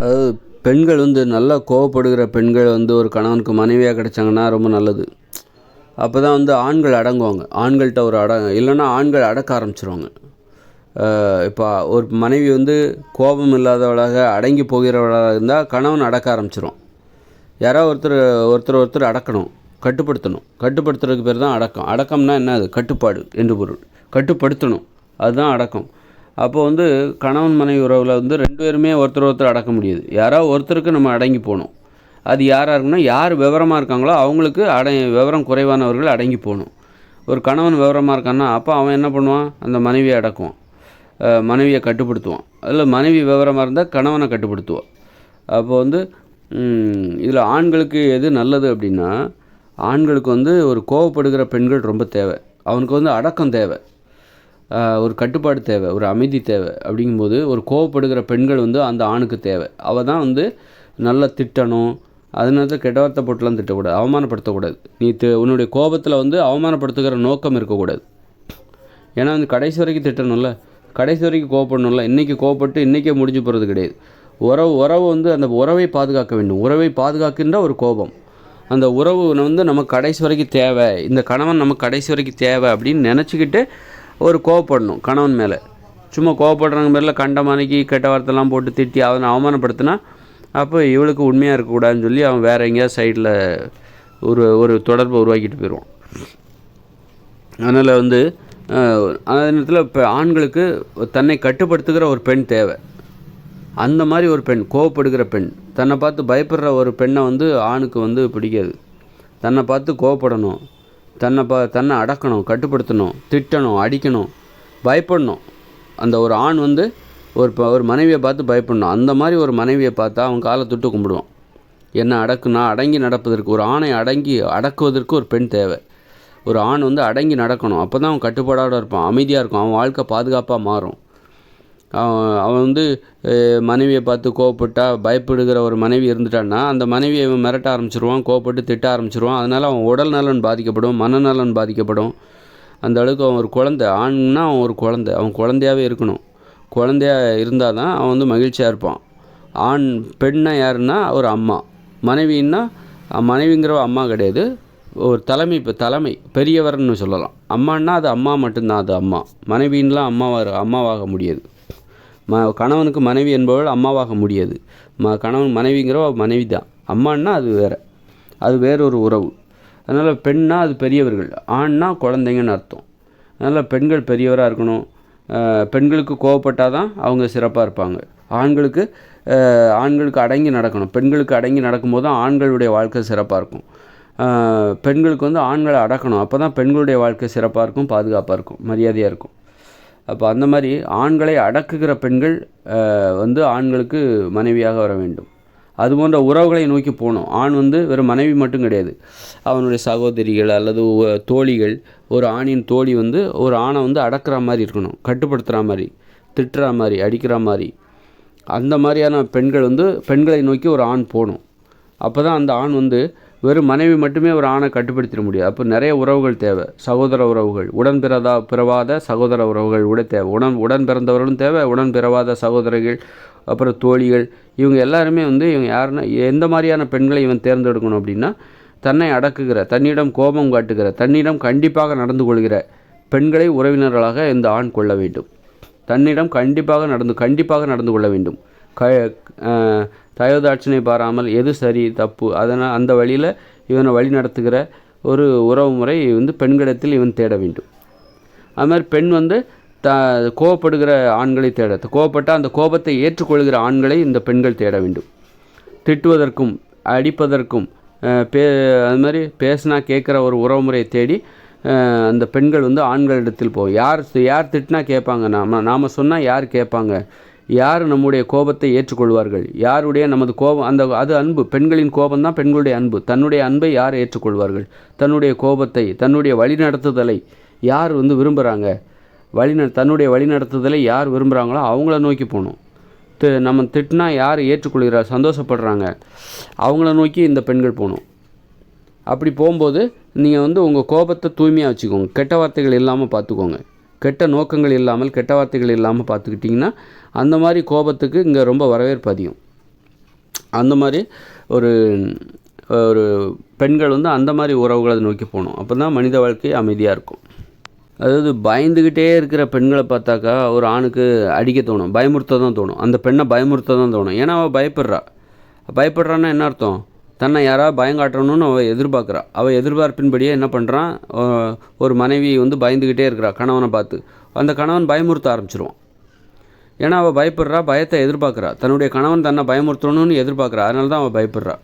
அதாவது பெண்கள் வந்து நல்லா கோவப்படுகிற பெண்கள் வந்து ஒரு கணவனுக்கு மனைவியாக கிடைச்சாங்கன்னா ரொம்ப நல்லது. அப்போ தான் வந்து ஆண்கள் அடங்குவாங்க. ஆண்கள்கிட்ட ஒரு அட இல்லைன்னா ஆண்கள் அடக்க ஆரம்பிச்சிருவாங்க. இப்போ ஒரு மனைவி வந்து கோபம் இல்லாதவளாக அடங்கி போகிறவளாக இருந்தால் கணவன் அடக்க ஆரம்பிச்சிரும். யாரோ ஒருத்தர் ஒருத்தர் ஒருத்தர் அடக்கணும் கட்டுப்படுத்தணும். கட்டுப்படுத்துறதுக்கு பேர் தான் அடக்கம். அடக்கம்னா என்ன அது? கட்டுப்பாடு என்று பொருள். கட்டுப்படுத்தணும். அதுதான் அடக்கம். அப்போ வந்து கணவன் மனைவி உறவில் வந்து ரெண்டு பேருமே ஒருத்தர் ஒருத்தர் அடக்க முடியாது. யாராவது ஒருத்தருக்கு நம்ம அடங்கி போகணும் அது யாராக இருக்குன்னா யார் விவரமாக இருக்காங்களோ அவங்களுக்கு அடை விவரம் குறைவானவர்கள் அடங்கி போகணும். ஒரு கணவன் விவரமாக இருக்கான்னா அப்போ அவன் என்ன பண்ணுவான்? அந்த மனைவியை அடக்குவான். மனைவியை கட்டுப்படுத்துவான். அதில் மனைவி விவரமாக இருந்தால் கணவனை கட்டுப்படுத்துவான் அப்போ வந்து இதில் ஆண்களுக்கு எது நல்லது அப்படின்னா ஆண்களுக்கு வந்து ஒரு கோவப்படுகிற பெண்கள் ரொம்ப தேவை. அவனுக்கு வந்து அடக்கம் தேவை. ஒரு கட்டுப்பாடு தேவை ஒரு அமைதி தேவை அப்படிங்கும்போது ஒரு கோவப்படுகிற பெண்கள் வந்து அந்த ஆணுக்கு தேவை. அவள் தான் வந்து நல்லா திட்டணும் அதனால தான் கெட்ட வார்த்தை போட்டுலாம் திட்டக்கூடாது அவமானப்படுத்தக்கூடாது. நீ உன்னுடைய கோபத்தில் வந்து அவமானப்படுத்துகிற நோக்கம் இருக்கக்கூடாது. ஏன்னா வந்து கடைசி வரைக்கும் திட்டணும்ல கடைசி வரைக்கும் கோவப்படணும்ல இன்றைக்கி கோவப்பட்டு இன்றைக்கே முடிஞ்சு போகிறது கிடையாது. உறவு உறவு வந்து அந்த உறவை பாதுகாக்க வேண்டும். உறவை பாதுகாக்கின்ற ஒரு கோபம். அந்த உறவு வந்து நமக்கு கடைசி வரைக்கும் தேவை இந்த கணவன் நமக்கு கடைசி வரைக்கும் தேவை அப்படின்னு நினச்சிக்கிட்டு ஒரு கோவப்படணும் கணவன் மேலே. சும்மா கோவப்படுறவங்க மேலே கண்டமானிக்கு கெட்ட வார்த்தைலாம் போட்டு திட்டி அவனை அவமானப்படுத்தினா அப்போ இவளுக்கு உண்மையாக இருக்கக்கூடாதுன்னு சொல்லி அவன் வேற எங்கேயாவது சைடில் ஒரு ஒரு தொடர்பை உருவாக்கிட்டு போயிடுவான் அதனால் வந்து அதே அந்த நேரத்தில் இப்போ ஆண்களுக்கு தன்னை கட்டுப்படுத்துகிற ஒரு பெண் தேவை. அந்த மாதிரி ஒரு பெண் கோவப்படுகிற பெண் தன்னை பார்த்து பயப்படுற ஒரு பெண்ணை வந்து ஆணுக்கு வந்து பிடிக்காது. தன்னை பார்த்து கோவப்படணும். தன்னை பா தன்னை அடக்கணும் கட்டுப்படுத்தணும் திட்டணும் அடிக்கணும் பயப்படணும். அந்த ஒரு ஆண் வந்து ஒரு ப- ஒரு மனைவியை பார்த்து பயப்படணும். அந்த மாதிரி ஒரு மனைவியை பார்த்தா அவன் காலை தொட்டு கும்பிடுவான். என்ன அடக்குனா அடங்கி நடப்பதற்கு ஒரு ஆணை அடங்கி அடக்குவதற்கு ஒரு பெண் தேவை. ஒரு ஆண் வந்து அடங்கி நடக்கணும். அப்போ தான் அவன் கட்டுப்பாடோட இருப்பான். அமைதியாக இருக்கும். அவன் வாழ்க்கை பாதுகாப்பாக மாறும். அவன் அவன் வந்து மனைவியை பார்த்து கோவப்பட்டா பயப்படுகிற ஒரு மனைவி இருந்துட்டான்னா அந்த மனைவியை இவன் மிரட்ட ஆரம்பிச்சிருவான் கோவப்பட்டு திட்ட ஆரம்பிச்சிருவான். அதனால் அவன் உடல் நலன் பாதிக்கப்படும் மனநலன் பாதிக்கப்படும். அந்த அளவுக்கு அவன் ஒரு குழந்தை. ஆண்னா அவன் ஒரு குழந்தை. அவன் குழந்தையாவே இருக்கணும். குழந்தையா இருந்தால் தான் அவன் வந்து மகிழ்ச்சியாக இருப்பான். ஆண் பெண்ணா யாருன்னா ஒரு அம்மா. மனைவின்னா மனைவிங்கிற மனைவிங்கிறவ அம்மா கிடையாது. ஒரு தலைமை இப்போ தலைமை பெரியவர்னு சொல்லலாம். அம்மான்னா அது அம்மா மட்டும்தான் அது அம்மா. மனைவின்லாம் அம்மாவாக அம்மாவாக முடியாது. ம கணவனுக்கு மனைவி என்பவள் அம்மாவாக முடியாது. ம கணவன் மனைவிங்கிற மனைவி தான் அம்மான்னா அது வேற. அது வேறொரு உறவு. அதனால் பெண்ணா அது பெரியவர்கள். ஆண்னா குழந்தைங்கன்னு அர்த்தம். அதனால் பெண்கள் பெரியவராக இருக்கணும். பெண்களுக்கு கோவப்பட்டால் தான் அவங்க சிறப்பாக இருப்பாங்க. ஆண்களுக்கு ஆண்களுக்கு அடங்கி நடக்கணும். பெண்களுக்கு அடங்கி நடக்கும்போது தான் ஆண்களுடைய வாழ்க்கை சிறப்பாக இருக்கும். பெண்களுக்கு வந்து ஆண்களை அடக்கணும். அப்போ தான் பெண்களுடைய வாழ்க்கை சிறப்பாக இருக்கும் பாதுகாப்பாக இருக்கும் மரியாதையாக இருக்கும். அப்போ அந்த மாதிரி ஆண்களை அடக்குகிற பெண்கள் வந்து ஆண்களுக்கு மனைவியாக வர வேண்டும். அது போன்ற உறவுகளை நோக்கி போகணும். ஆண் வந்து வெறும் மனைவி மட்டும் கிடையாது. அவனுடைய சகோதரிகள் அல்லது தோழிகள் ஒரு ஆணின் தோழி வந்து ஒரு ஆணை வந்து அடக்கிற மாதிரி இருக்கணும். கட்டுப்படுத்துகிற மாதிரி திட்டுற மாதிரி அடிக்கிற மாதிரி. அந்த மாதிரியான பெண்கள் வந்து பெண்களை நோக்கி ஒரு ஆண் போகணும். அப்போ தான் அந்த ஆண் வந்து வெறும் மனைவி மட்டுமே ஒரு ஆணை கட்டுப்படுத்திட முடியாது. அப்போ நிறைய உறவுகள் தேவை. சகோதர உறவுகள் உடன் பிறதா பிறவாத சகோதர உறவுகள் கூட தேவை. உடன் உடன் பிறந்தவர்களும் தேவை உடன் பிறவாத சகோதரர்கள் அப்புறம் தோழிகள் இவங்க எல்லாருமே வந்து இவங்க யாருன்னா எந்த மாதிரியான பெண்களை இவன் தேர்ந்தெடுக்கணும் அப்படின்னா தன்னை அடக்குகிற தன்னிடம் கோபம் காட்டுகிற தன்னிடம் கண்டிப்பாக நடந்து கொள்கிற பெண்களை உறவினர்களாக இந்த ஆண் கொள்ள வேண்டும். தன்னிடம் கண்டிப்பாக நடந்து கண்டிப்பாக நடந்து கொள்ள வேண்டும். க தயோதாட்சணை பாராமல் எது சரி தப்பு? அதனால் அந்த வழியில் இவனை வழி நடத்துகிற ஒரு உறவு முறை வந்து பெண்களிடத்தில் இவன் தேட வேண்டும். அது மாதிரி பெண் வந்து த கோவப்படுகிற ஆண்களை தேட கோவப்பட்டால் அந்த கோபத்தை ஏற்றுக்கொள்கிற ஆண்களை இந்த பெண்கள் தேட வேண்டும். திட்டுவதற்கும் அடிப்பதற்கும் பே அது மாதிரி பேசினா கேட்குற ஒரு உறவுமுறையை தேடி அந்த பெண்கள் வந்து ஆண்களிடத்தில் போகும். யார் யார் திட்டினா கேட்பாங்க. நாம் நாம் சொன்னால் யார் கேட்பாங்க? யார் நம்முடைய கோபத்தை ஏற்றுக்கொள்வார்கள்? யாருடைய நமது கோபம் அந்த அது அன்பு. பெண்களின் கோபம் தான் பெண்களுடைய அன்பு. தன்னுடைய அன்பை யார் ஏற்றுக்கொள்வார்கள்? தன்னுடைய கோபத்தை தன்னுடைய வழிநடத்துதலை யார் வந்து விரும்புகிறாங்க வழிந தன்னுடைய வழிநடத்துதலை யார் விரும்புகிறாங்களோ அவங்கள நோக்கி போகணும். தி நம்ம திட்டினா யார் ஏற்றுக்கொள்கிறார்? சந்தோஷப்படுறாங்க. அவங்கள நோக்கி இந்த பெண்கள் போகணும். அப்படி போகும்போது நீங்கள் வந்து உங்கள் கோபத்தை தூய்மையாக வச்சுக்கோங்க. கெட்ட வார்த்தைகள் இல்லாமல் பார்த்துக்கோங்க. கெட்ட நோக்கங்கள் இல்லாமல் கெட்ட வார்த்தைகள் இல்லாமல் பார்த்துக்கிட்டிங்கன்னா அந்த மாதிரி கோபத்துக்கு இங்கே ரொம்ப வரவேற்பு அதிகம். அந்த மாதிரி ஒரு ஒரு பெண்கள் வந்து அந்த மாதிரி உறவுகளை நோக்கி போகணும். அப்போ தான் மனித வாழ்க்கை அமைதியாக இருக்கும். அதாவது பயந்துக்கிட்டே இருக்கிற பெண்களை பார்த்தாக்கா ஒரு ஆணுக்கு அடிக்க தோணும் பயமுறுத்த தான் தோணும். அந்த பெண்ணை பயமுறுத்த தான் தோணும். ஏன்னா அவள் பயப்படுறா. பயப்படுறான்னா என்ன அர்த்தம்? தன்னை யாராவது பயம் காட்டணும்னு அவள் எதிர்பார்க்குறா. அவள் எதிர்பார்ப்பின்படியே என்ன பண்ணுறான் ஒரு மனைவி வந்து பயந்துக்கிட்டே இருக்கிறா கணவனை பார்த்து. அந்த கணவன் பயமுறுத்த ஆரம்பிச்சிருவான். ஏன்னா அவள் பயப்படுறா பயத்தை எதிர்பார்க்குறா. தன்னுடைய கணவன் தன்னை பயமுறுத்தணும்னு எதிர்பார்க்குறா. அதனால தான் அவள் பயப்படுறா.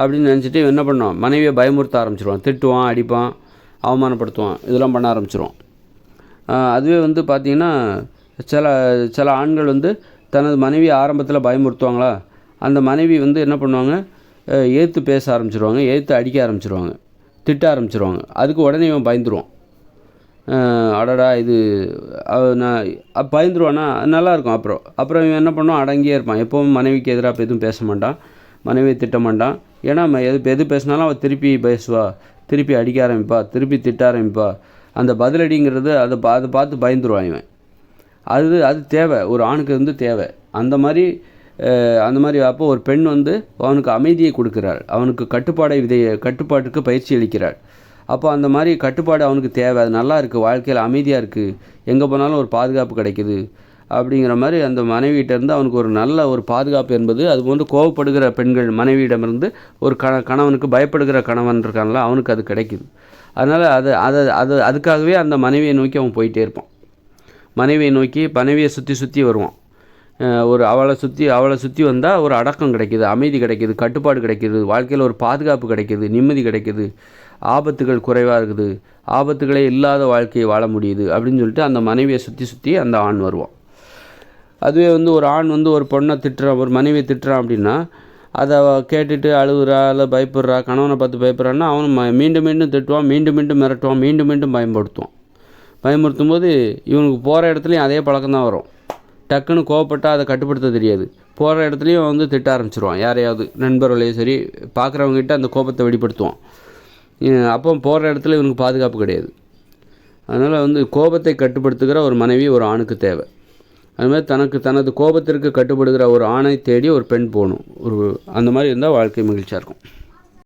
அப்படின்னு நினச்சிட்டு என்ன பண்ணுவான்? மனைவியை பயமுறுத்த ஆரம்பிச்சிருவான். திட்டுவான் அடிப்பான் அவமானப்படுத்துவான் இதெல்லாம் பண்ண ஆரம்பிச்சிருவான். அதுவே வந்து பார்த்திங்கன்னா சில சில ஆண்கள் வந்து தனது மனைவி ஆரம்பத்தில் பயமுறுத்துவாங்களா? அந்த மனைவி வந்து என்ன பண்ணுவாங்க? ஏற்று பேச ஆரம்பிச்சிருவாங்க ஏற்று அடிக்க ஆரம்பிச்சிருவாங்க திட்ட ஆரம்பிச்சிருவாங்க. அதுக்கு உடனே இவன் பயந்துருவான். அடடா இது அவ- நான் பயந்துருவானா நல்லாயிருக்கும் அப்புறம். அப்புறம் இவன் என்ன பண்ணுவான்? அடங்கியே இருப்பான். எப்பவும் மனைவிக்கு எதிராக எதுவும் பேச மாட்டான். மனைவியை திட்ட மாட்டான். ஏன்னா எது எது பேசினாலும் அவள் திருப்பி பேசுவா. திருப்பி அடிக்க ஆரம்பிப்பா. திருப்பி திட்ட ஆரம்பிப்பா. அந்த பதிலடிங்கிறது அதை பா அதை பார்த்து பயந்துருவான் இவன். அது அது தேவை. ஒரு ஆணுக்கு வந்து தேவை. அந்த மாதிரி அந்த மாதிரி அப்போ ஒரு பெண் வந்து அவனுக்கு அமைதியை கொடுக்கிறாள். அவனுக்கு கட்டுப்பாடை விதைய கட்டுப்பாட்டுக்கு பயிற்சி அளிக்கிறாள். அப்போ அந்த மாதிரி கட்டுப்பாடு அவனுக்கு தேவை. அது நல்லா இருக்குது வாழ்க்கையில் அமைதியாக இருக்குது எங்கே போனாலும் ஒரு பாதுகாப்பு கிடைக்குது. அப்படிங்கிற மாதிரி அந்த மனைவியிட்ட இருந்து அவனுக்கு ஒரு நல்ல ஒரு பாதுகாப்பு என்பது அது வந்து கோவப்படுகிற பெண்கள் மனைவியிடமிருந்து ஒரு கண கணவனுக்கு பயப்படுகிற கணவன் இருக்கான்ல அவனுக்கு அது கிடைக்குது. அதனால் அது அதை அது அதுக்காகவே அந்த மனைவியை நோக்கி அவன் போயிட்டே இருப்பான். மனைவியை நோக்கி மனைவியை சுற்றி சுற்றி வருவான். ஒரு அவளை சுற்றி அவளை சுற்றி வந்தால் ஒரு அடக்கம் கிடைக்கிது அமைதி கிடைக்கிது கட்டுப்பாடு கிடைக்கிது வாழ்க்கையில் ஒரு பாதுகாப்பு கிடைக்கிது நிம்மதி கிடைக்கிது ஆபத்துகள் குறைவாக இருக்குது ஆபத்துகளே இல்லாத வாழ்க்கையை வாழ முடியுது அப்படின்னு சொல்லிட்டு அந்த மனைவியை சுற்றி சுற்றி அந்த ஆண் வருவான். அதுவே வந்து ஒரு ஆண் வந்து ஒரு பொண்ணை திட்டுறான் ஒரு மனைவியை திட்டுறான் அப்படின்னா அதை கேட்டுட்டு அழுகுறா இல்லை பயப்படுறா கணவனை பார்த்து பயப்படுறான்னா அவன் ம- மீண்டும் மீண்டும் திட்டுவான் மீண்டும் மீண்டும் மிரட்டுவான் மீண்டும் மீண்டும் பயன்படுத்துவான். பயமுறுத்தும் போது இவனுக்கு போகிற இடத்துலையும் அதே பழக்கம் தான் வரும். டக்குன்னு கோவப்பட்டால் அதை கட்டுப்படுத்த தெரியாது. போகிற இடத்துலையும் வந்து திட்ட ஆரம்பிச்சிருவான். யாரையாவது நண்பர்களையும் சரி பார்க்குறவங்ககிட்ட அந்த கோபத்தை வெளிப்படுத்துவான். அப்போ போகிற இடத்துல இவனுக்கு பாதுகாப்பு கிடையாது. அதனால் வந்து கோபத்தை கட்டுப்படுத்துகிற ஒரு மனைவி ஒரு ஆணுக்கு தேவை. அது மாதிரி தனக்கு தனது கோபத்திற்கு கட்டுப்படுகிற ஒரு ஆணை தேடி ஒரு பெண் போகணும். ஒரு அந்த மாதிரி இருந்தால் வாழ்க்கை மகிழ்ச்சியாக இருக்கும்.